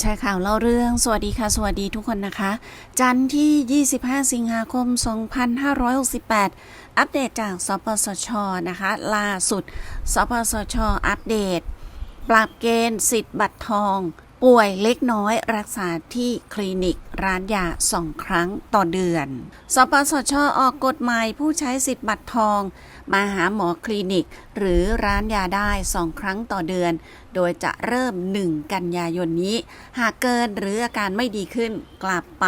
แชร์ข่าวเล่าเรื่อง สวัสดีค่ะ สวัสดีทุกคนนะคะ จันทร์ที่ 25 สิงหาคม 2568 อัปเดตจากสปสชนะคะ ล่าสุด สปสช อัปเดต ปรับเกณฑ์สิทธิ์บัตรทอง ป่วยเล็กน้อยรักษาที่คลินิกร้านยาสองครั้งต่อเดือน สปสชออกกฎหมายผู้ใช้สิทธิ์บัตรทอง มาหาหมอคลินิก หรือร้านยาได้สองครั้งต่อเดือน โดยจะเริ่ม 1 กันยายนนี้ หากเกินหรืออาการไม่ดีขึ้น กลับไป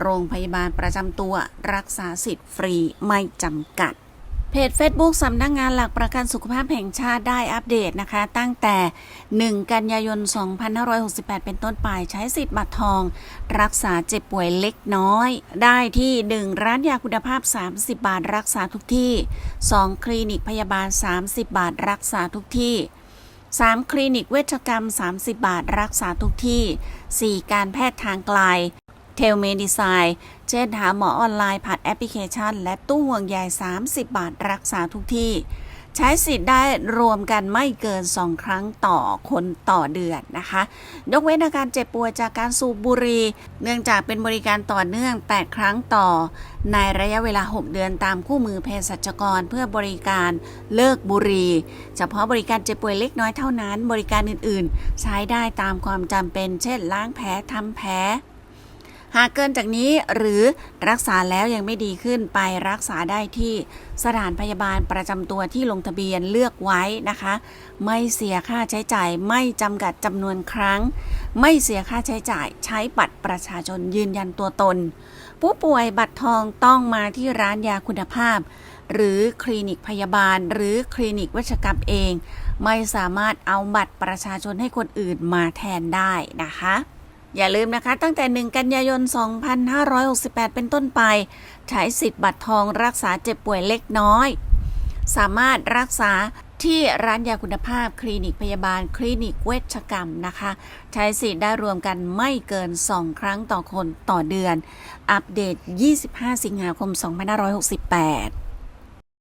โรงพยาบาลประจำตัว รักษาสิทธิ์ฟรีไม่จำกัด เพจ Facebook สำนักงงานหลักประกันสุขภาพแห่งชาติได้อัปเดตนะคะ ตั้งแต่ 1 กันยายน 2568 เป็นต้นไปใช้สิทธิ์บัตรทอง รักษาเจ็บป่วยเล็กน้อย ได้ที่ 1 ร้านยาคุณภาพ 30 บาทรักษาทุกที่ 2 คลินิกพยาบาล 30 บาทรักษาทุกที่ 3 คลินิกเวชกรรม 30 บาทรักษาทุกที่ 4 การแพทย์ทางไกล เทลเมดิไซน์เช่นหาหมอออนไลน์ผ่านแอปพลิเคชัน และตู้ห่วงใย30 บาทรักษาทุกที่ ใช้สิทธิ์ได้รวมกันไม่เกิน 2 ครั้งต่อคนต่อเดือนนะคะ ยกเว้นอาการเจ็บป่วยจากการสูบบุหรี่เนื่องจากเป็นบริการต่อเนื่อง 8 ครั้งต่อ ในระยะเวลา 6 เดือนตามคู่มือเภสัชกรเพื่อบริการเลิกบุหรี่เฉพาะบริการเจ็บป่วยเล็กน้อยเท่านั้น บริการอื่นๆ ใช้ได้ตามความจำเป็น เช่น ล้างแผลทำแผล หากเกินจากนี้หรือรักษาแล้วยังไม่ดีขึ้นไปรักษาได้ที่สถานพยาบาลประจำตัวที่ลงทะเบียนเลือกไว้นะคะ ไม่เสียค่าใช้จ่ายไม่จำกัดจำนวนครั้ง ไม่เสียค่าใช้จ่ายใช้บัตรประชาชนยืนยันตัวตน ผู้ป่วยบัตรทองต้องมาที่ร้านยาคุณภาพ หรือคลินิกพยาบาล หรือคลินิกเวชกรรมเอง ไม่สามารถเอาบัตรประชาชนให้คนอื่นมาแทนได้นะคะ อย่าลืมนะคะ ตั้งแต่ 1 กันยายน 2568 เป็นต้นไป ใช้สิทธิ์บัตรทองรักษาเจ็บป่วยเล็กน้อย สามารถรักษาที่ร้านยาคุณภาพคลินิกพยาบาลคลินิกเวชกรรมนะคะ ใช้สิทธิ์ได้รวมกันไม่เกิน 2 ครั้งต่อคนต่อเดือน อัปเดต 25 สิงหาคม 2568